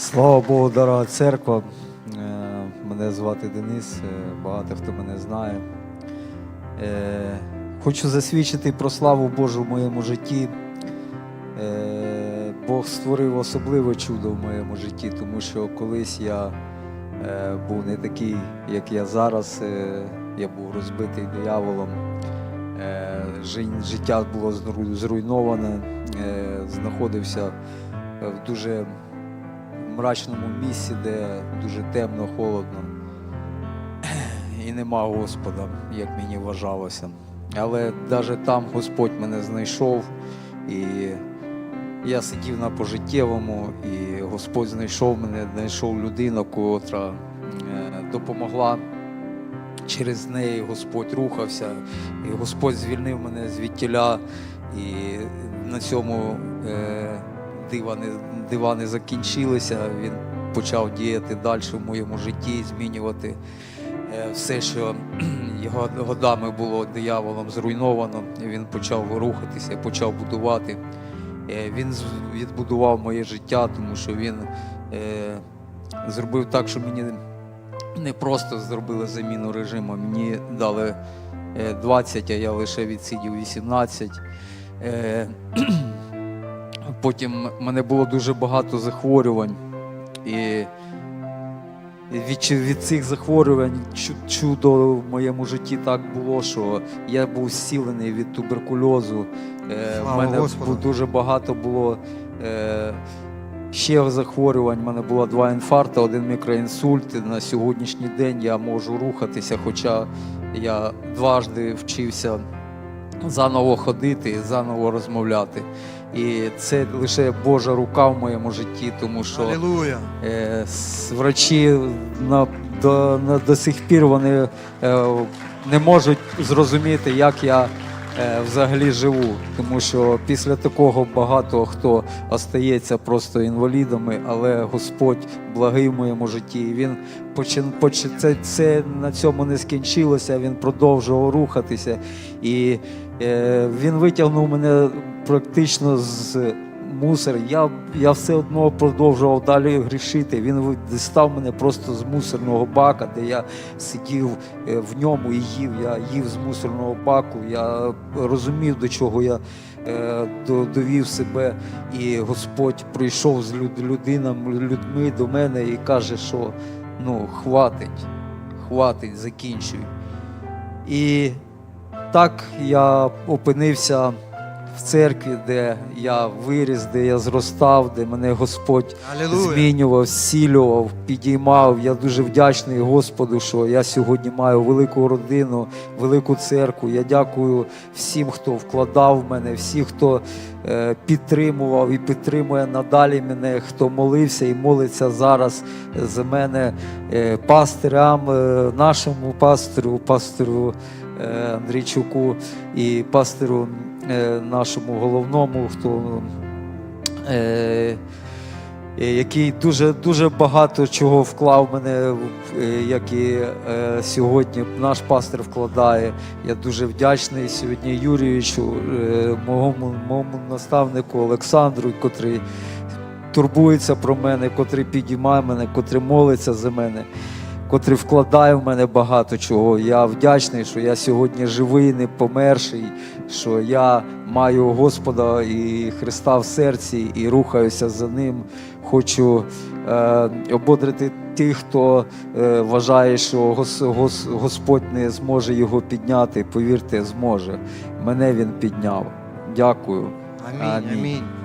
Слава Богу, дорога церква. Е, Мене звати Денис, е, багато хто мене знає. Е, Хочу засвідчити про славу Божу в моєму житті. Бог створив особливе чудо в моєму житті, тому що колись я був не такий, як я зараз. Я був розбитий дияволом. Життя було зруйноване, знаходився в дуже мрачному місці, де дуже темно, холодно. І нема Господа, як мені вважалося. Але навіть там Господь мене знайшов, і я сидів на пожиттєвому, і Господь знайшов мене, знайшов людину, котра е, допомогла. Через неї Господь рухався, і Господь звільнив мене звідтіля, і на цьому е, дива не, дива не закінчилися. Він почав діяти далі в моєму житті, змінювати е, все, що його годами було дияволом зруйновано. Він почав рухатися, почав будувати. Е, Він відбудував моє життя, тому що він е, зробив так, що мені не просто зробили заміну режиму, мені дали е, 20, а я лише відсидів 18. Потім в мене було дуже багато захворювань. І від, від цих захворювань чудо в моєму житті так було, що я був зцілений від туберкульозу. Е, в мене Господу. дуже багато було е, ще захворювань. У мене було два інфаркти, один мікроінсульт. На сьогоднішній день я можу рухатися, хоча я дважди вчився заново ходити, заново розмовляти. І це лише Божа рука в моєму житті, тому що Алілуя. е, врачі на, до, на, до сих пір вони е, не можуть зрозуміти, як я взагалі живу. Тому що після такого багато хто остається просто інвалідами, але Господь благий в моєму житті. Він почин, почин, це, це на цьому не скінчилося, він продовжував рухатися. І е, він витягнув мене практично з мусор. Я, я все одно продовжував далі грішити. Він дістав мене просто з мусорного бака, де я сидів е, в ньому і їв. Я їв з мусорного баку. Я розумів, до чого я е, до- довів себе. І Господь прийшов з люд, людинами, людьми до мене і каже, що ну, хватить, хватить, закінчуй. І так я опинився в церкві, де я виріс, де я зростав, де мене Господь Алілуя. змінював, зцілював, підіймав. Я дуже вдячний Господу, що я сьогодні маю велику родину, велику церкву. Я дякую всім, хто вкладав в мене, всім, хто е, підтримував і підтримує надалі мене, хто молився і молиться зараз за мене, е, пастирям, е, нашому пастору, пастору Андрійчуку і пастору е, нашому головному, хто е, е, який дуже, дуже багато чого вклав мене, е, як і е, сьогодні наш пастор вкладає. Я дуже вдячний сьогодні Юрійовичу, е, моєму, моєму наставнику Олександру, котрий турбується про мене, котрий підіймає мене, котрий молиться за мене. Котрий вкладає в мене багато чого. Я вдячний, що я сьогодні живий, не померший, що я маю Господа і Христа в серці і рухаюся за ним. Хочу е, ободрити тих, хто е, вважає, що гос, гос, Господь не зможе його підняти. Повірте, зможе. Мене він підняв. Дякую. Амінь. Амінь. Амінь.